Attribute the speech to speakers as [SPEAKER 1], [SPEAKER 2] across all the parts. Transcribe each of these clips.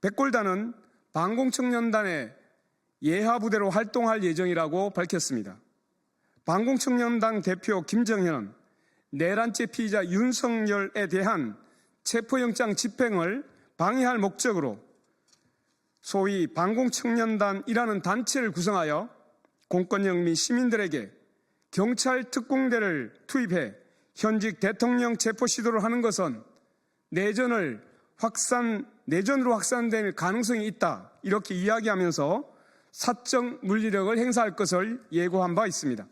[SPEAKER 1] 백골단은 반공청년단의 예하부대로 활동할 예정이라고 밝혔습니다. 반공청년단 대표 김정현은 내란죄 피의자 윤석열에 대한 체포영장 집행을 방해할 목적으로 소위 반공청년단이라는 단체를 구성하여 공권력 및 시민들에게 경찰 특공대를 투입해 현직 대통령 체포 시도를 하는 것은 내전을 확산, 내전으로 확산될 가능성이 있다. 이렇게 이야기하면서 사적 물리력을 행사할 것을 예고한 바 있습니다.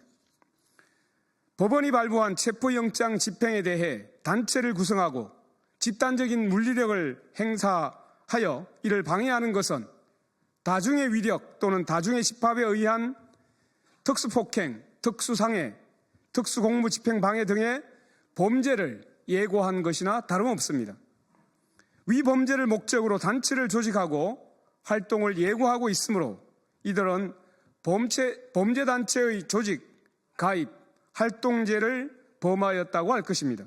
[SPEAKER 1] 법원이 발부한 체포영장 집행에 대해 단체를 구성하고 집단적인 물리력을 행사하여 이를 방해하는 것은 다중의 위력 또는 다중의 집합에 의한 특수폭행, 특수상해, 특수공무집행 방해 등의 범죄를 예고한 것이나 다름없습니다. 위 범죄를 목적으로 단체를 조직하고 활동을 예고하고 있으므로 이들은 범죄, 범죄단체의 조직, 가입, 활동죄를 범하였다고 할 것입니다.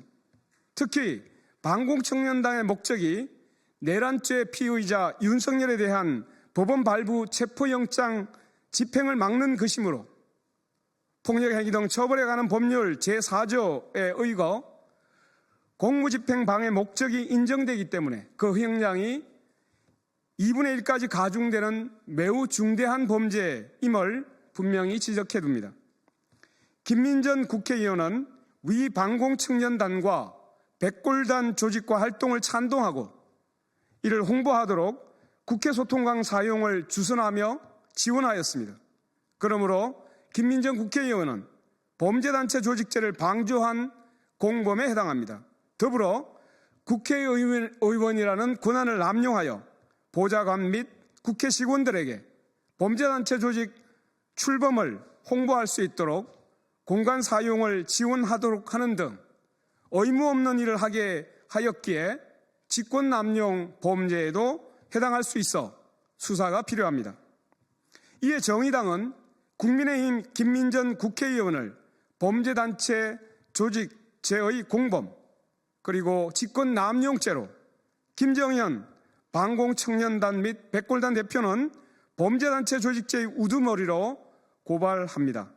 [SPEAKER 1] 특히 반공청년당의 목적이 내란죄 피의자 윤석열에 대한 법원 발부 체포영장 집행을 막는 것이므로 폭력행위 등 처벌에 관한 법률 제4조에 의거 공무집행 방해 목적이 인정되기 때문에 그 형량이 2분의 1까지 가중되는 매우 중대한 범죄임을 분명히 지적해 둡니다. 김민전 국회의원은 위 반공청년단과 백골단 조직과 활동을 찬동하고 이를 홍보하도록 국회 소통강 사용을 주선하며 지원하였습니다. 그러므로 김민정 국회의원은 범죄단체 조직죄를 방조한 공범에 해당합니다. 더불어 국회의원이라는 권한을 남용하여 보좌관 및 국회 직원들에게 범죄단체 조직 출범을 홍보할 수 있도록 공간 사용을 지원하도록 하는 등 의무 없는 일을 하게 하였기에 직권남용 범죄에도 해당할 수 있어 수사가 필요합니다. 이에 정의당은 국민의힘 김민전 국회의원을 범죄단체 조직죄의 공범 그리고 직권남용죄로 김정현 반공청년단 및 백골단 대표는 범죄단체 조직죄의 우두머리로 고발합니다.